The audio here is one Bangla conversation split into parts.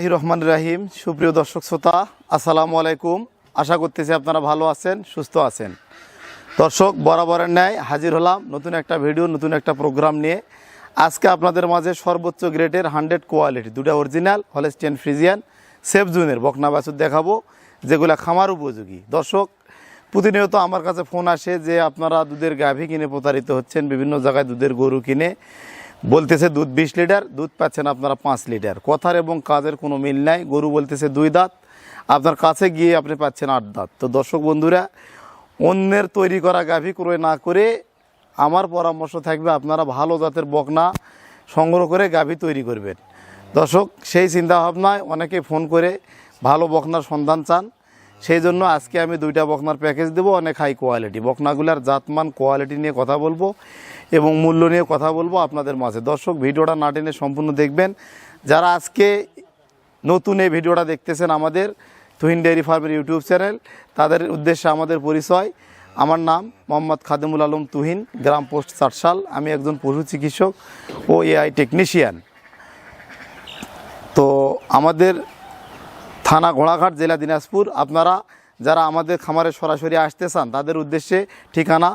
বিসমিল্লাহ রহমান রাহিম। সুপ্রিয় দর্শক শ্রোতা, আসসালামু আলাইকুম। আশা করতেছি আপনারা ভালো আছেন, সুস্থ আছেন। দর্শক, বরাবরের ন্যায় হাজির হলাম নতুন একটা ভিডিও, নতুন একটা প্রোগ্রাম নিয়ে। আজকে আপনাদের মাঝে সর্বোচ্চ গ্রেডের হান্ড্রেড কোয়ালিটি, দুটা অরিজিনাল হলেস্টিয়ান ফ্রিজিয়ান সেফ জুনের বকনা বাছুর দেখাবো, যেগুলো খামার উপযোগী। দর্শক, প্রতিনিয়ত আমার কাছে ফোন আসে যে আপনারা দুধের গাভী কিনে প্রতারিত হচ্ছেন, বিভিন্ন জায়গায় দুধের গরু কিনে। বলতেছে দুধ বিশ লিটার, দুধ পাচ্ছেন আপনারা পাঁচ লিটার। কথার এবং কাজের কোনো মিল নাই। গরু বলতেছে দুই দাঁত, আপনার কাছে গিয়ে আপনি পাচ্ছেন আট দাঁত। তো দর্শক বন্ধুরা, অন্যের তৈরি করা গাভী ক্রয় না করে আমার পরামর্শ থাকবে আপনারা ভালো জাতের বকনা সংগ্রহ করে গাভী তৈরি করবেন। দর্শক, সেই চিন্তাভাবনায় অনেকে ফোন করে ভালো বকনার সন্ধান চান। সেই জন্য আজকে আমি দুইটা বকনার প্যাকেজ দেবো, অনেক হাই কোয়ালিটি বকনাগুলার জাতমান কোয়ালিটি নিয়ে কথা বলব এবং মূল্য নিয়ে কথা বলব আপনাদের মাঝে। দর্শক, ভিডিওটা না টেনে সম্পূর্ণ দেখবেন। যারা আজকে নতুন এই ভিডিওটা দেখতেছেন আমাদের তুহিন ডেয়ারি ফার্মের ইউটিউব চ্যানেল, তাদের উদ্দেশ্যে আমাদের পরিচয়। আমার নাম মোহাম্মদ খাদেমুল আলম তুহিন, গ্রাম পোস্ট চারশাল আমি একজন পশু চিকিৎসক ও এআই টেকনিশিয়ান তো আমাদের থানা ঘোড়াঘাট জেলা দিনাজপুর। আপনারা যারা আমাদের খামারে সরাসরি আসতে চান, তাদের উদ্দেশ্যে ঠিকানা,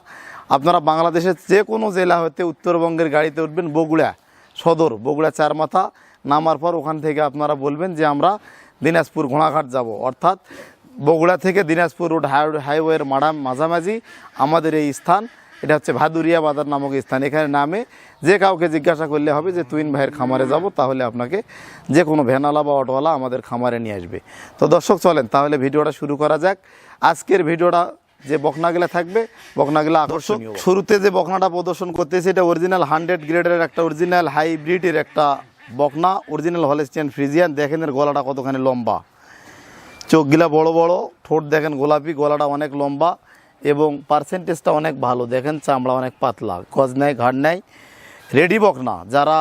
আপনারা বাংলাদেশের যে কোনো জেলা হতে উত্তরবঙ্গের গাড়িতে উঠবেন বগুড়া সদর, বগুড়া চারমাথা। নামার পর ওখান থেকে আপনারা বলবেন যে আমরা দিনাজপুর ঘোড়াঘাট যাব। অর্থাৎ বগুড়া থেকে দিনাজপুর রোড হাই হাইওয়ের মাডাম মাঝামাঝি আমাদের এই স্থান। এটা হচ্ছে ভাদুরিয়া বাজার নামক স্থান। এখানে নামে যে কাউকে জিজ্ঞাসা করলে হবে যে তুইন ভাইয়ের খামারে যাব তাহলে আপনাকে যে কোনো ভ্যানালা বা অটোওয়ালা আমাদের খামারে নিয়ে আসবে। তো দর্শক চলেন তাহলে ভিডিওটা শুরু করা যাক। আজকের ভিডিওটা যে বকনাগুলা থাকবে বকনাগুলা আকর্ষণীয় শুরুতে যে বকনাটা প্রদর্শন করতেছে এটা অরিজিনাল হান্ড্রেড গ্রেডের একটা অরিজিনাল হাইব্রিডের একটা বকনা অরিজিনাল হলেস্টিয়ান ফ্রিজিয়ান দেখেন এর গলাটা কতখানি লম্বা। চোখগুলা বড় বড় ঠোঁট দেখেন গোলাপি গলাটা অনেক লম্বা। এবং পার্সেন্টেজটা অনেক ভালো। দেখেন চামড়া অনেক পাতলা, গজ নেয় ঘাড় নেয় রেডি বকনা, যারা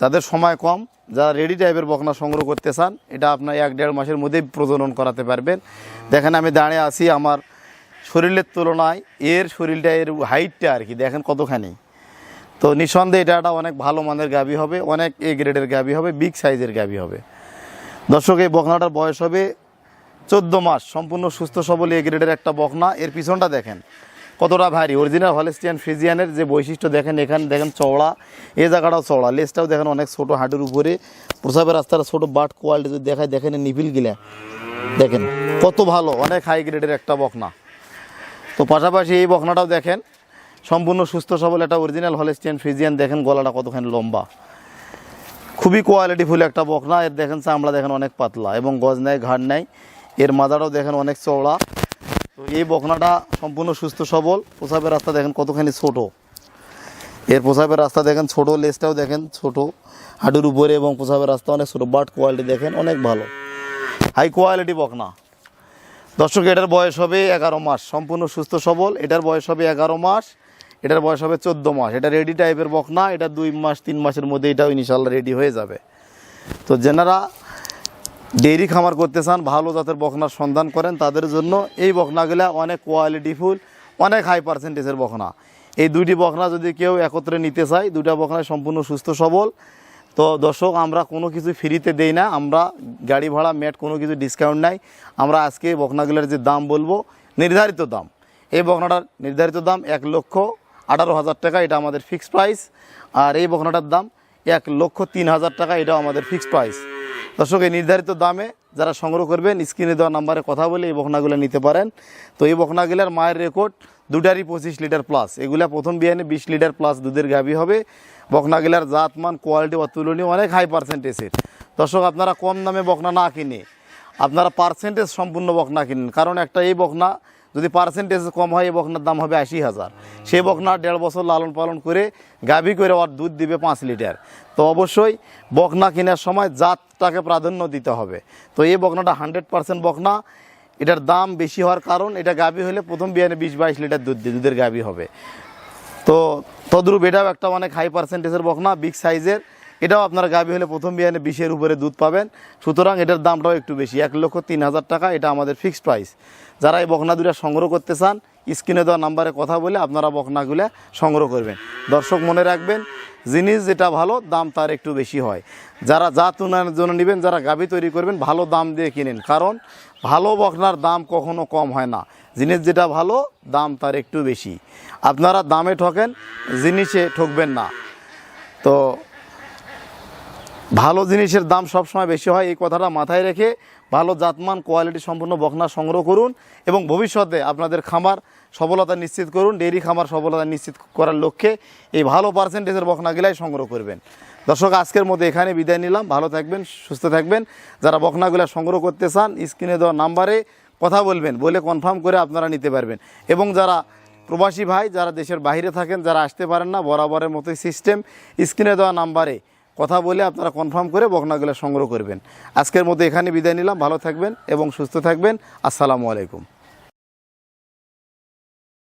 যাদের সময় কম, যারা রেডি টাইপের বকনা সংগ্রহ করতে চান, এটা আপনার এক দেড় মাসের মধ্যেই প্রজনন করাতে পারবেন। দেখেন আমি দাঁড়িয়ে আছি আমার শরীরের তুলনায়, এর শরীরটা, এর হাইটটা আর কি, দেখেন কতখানি। তো নিঃসন্দেহে এটা একটা অনেক ভালো মানের গাবি হবে, অনেক এ গ্রেডের গাবি হবে বিগ সাইজের গাবি হবে। দর্শক, এই বকনাটার বয়স হবে চোদ্দ মাস, সম্পূর্ণ সুস্থ সবল এ গ্রেডের একটা বকনা। এর পিছনটা দেখেন, কতটা ভারী। অরিজিনাল হলেস্টিয়ান ফ্রিজিয়ানের যে বৈশিষ্ট্য দেখেন এখানে, দেখেন চওড়া, এ জায়গাটাও চওড়া। লেজটাও দেখেন অনেক ছোট হাঁটুর উপরে। প্রসাবের রাস্তার ছোট বাট কোয়ালিটি যদি দেখায়, দেখেন নিপিল গিলা। দেখেন, কত ভালো, অনেক হাই গ্রেডের একটা বকনা। তো পাশাপাশি এই বকনাটাও দেখেন, সম্পূর্ণ সুস্থ সবল একটা অরিজিনাল হলেস্টিয়ান ফ্রিজিয়ান দেখেন গলাটা কতখানি লম্বা। খুবই কোয়ালিটিফুল একটা বকনা। এর দেখেন চামড়া দেখেন অনেক পাতলা এবং গজ নেয় ঘাড় নেয় এর মাথাটাও দেখেন অনেক চওড়া। তো এই বকনাটা সম্পূর্ণ সুস্থ, সবল। প্রসাবের রাস্তা দেখেন কতখানি ছোট। এর প্রসাবের রাস্তা দেখেন ছোট লেজটাও দেখেন ছোট। হাঁটুর উপরে এবং প্রসাবের রাস্তা অনেক ছোটো বাট কোয়ালিটি দেখেন অনেক ভালো। হাই কোয়ালিটি বকনা দর্শক, এটার বয়স হবে এগারো মাস। সম্পূর্ণ সুস্থ, সবল। এটার বয়স হবে এগারো মাস। এটার বয়স হবে চোদ্দ মাস। এটা রেডি টাইপের বকনা এটা দুই মাস, তিন মাসের মধ্যে এটাও ইনশাল্লাহ রেডি হয়ে যাবে। তো যেনারা ডেইরি খামার করতে চান, ভালো জাতের বকনার সন্ধান করেন, তাদের জন্য এই বকনাগুলা অনেক কোয়ালিটিফুল অনেক হাই পার্সেন্টেজের বকনা এই দুইটি বকনা যদি কেউ একত্রে নিতে চায় দুটা বকনায় সম্পূর্ণ সুস্থ, সবল। তো দর্শক, আমরা কোনো কিছু ফ্রিতে দেই না, আমরা গাড়ি ভাড়া, ম্যাট কোনো কিছু ডিসকাউন্ট নাই। আমরা আজকে এই বকনাগুলোর যে দাম বলব, নির্ধারিত দাম। এই বকনাটার নির্ধারিত দাম এক লক্ষ আঠারো হাজার টাকা, এটা আমাদের ফিক্সড প্রাইস আর এই বকনাটার দাম এক লক্ষ তিন হাজার টাকা, এটাও আমাদের ফিক্সড প্রাইস দর্শক, এই নির্ধারিত দামে যারা সংগ্রহ করবেন, স্ক্রিনে দেওয়া নাম্বারে কথা বলে এই বখনাগুলো নিতে পারেন। তো এই বখনাগুলার মায়ের রেকর্ড দুটারই পঁচিশ লিটার প্লাস এগুলা প্রথম বিয়ানে বিশ লিটার প্লাস দুধের গাভি হবে। বখনাগুলার জাতমান কোয়ালিটি অতুলনীয়, অনেক হাই পার্সেন্টেজের দর্শক, আপনারা কম দামে বখনা না কিনে আপনারা পার্সেন্টেজ সম্পূর্ণ বকনা কিনেন। কারণ একটা এই বকনা, যদি পার্সেন্টেজ কম হয়, এই বকনার দাম হবে আশি হাজার। সেই বকনা দেড় বছর লালন পালন করে গাভী করে ওর দুধ দিবে পাঁচ লিটার। তো অবশ্যই বকনা কেনার সময় জাতটাকে প্রাধান্য দিতে হবে। তো এই বকনাটা হান্ড্রেড পার্সেন্ট বকনা। এটার দাম বেশি হওয়ার কারণ, এটা গাভী হলে প্রথম বিয়ানে বিশ বাইশ লিটার দুধ দুধের গাভী হবে। তো তদ্রুপ এটাও একটা অনেক হাই পার্সেন্টেজের বকনা বিগ সাইজের এটাও আপনার গাভী হলে প্রথম বিয়ানে বিশের উপরে দুধ পাবেন। সুতরাং এটার দামটাও একটু বেশি, এক লক্ষ তিন হাজার টাকা, এটা আমাদের ফিক্সড প্রাইস যারা এই বকনা দুটা সংগ্রহ করতে চান, স্ক্রিনে দেওয়া নাম্বারে কথা বলে আপনারা বকনাগুলো সংগ্রহ করবেন। দর্শক মনে রাখবেন, জিনিস যেটা ভালো, দাম তার একটু বেশি হয়। যারা জাত উন্নয়নের জন্য নেবেন, যারা গাভী তৈরি করবেন, ভালো দাম দিয়ে কিনেন। কারণ ভালো বকনার দাম কখনো কম হয় না। জিনিস যেটা ভালো, দাম তার একটু বেশি। আপনারা দামে ঠকেন, জিনিসে ঠকবেন না। তো ভালো জিনিসের দাম সবসময় বেশি হয়, এই কথাটা মাথায় রেখে ভালো জাতমান, কোয়ালিটি সম্পূর্ণ বকনা সংগ্রহ করুন এবং ভবিষ্যতে আপনাদের খামার সফলতা নিশ্চিত করুন, ডেইরি খামার সফলতা নিশ্চিত করার লক্ষ্যে এই ভালো পার্সেন্টেজের বকনাগুলাই সংগ্রহ করবেন। দর্শক, আজকের মতো এখানে বিদায় নিলাম। ভালো থাকবেন, সুস্থ থাকবেন। যারা বকনাগুলা সংগ্রহ করতে চান, স্ক্রিনে দেওয়া নাম্বারে কথা বলবেন, বলে কনফার্ম করে আপনারা নিতে পারবেন। এবং যারা প্রবাসী ভাই, যারা দেশের বাইরে থাকেন, যারা আসতে পারেন না, বরাবরের মতোই সিস্টেম স্ক্রিনে দেওয়া নাম্বারে কথা বলে আপনারা কনফার্ম করে বকনাগুলো সংগ্রহ করবেন। আজকের মতো এখানে বিদায় নিলাম। ভালো থাকবেন এবং সুস্থ থাকবেন। আসসালামু আলাইকুম।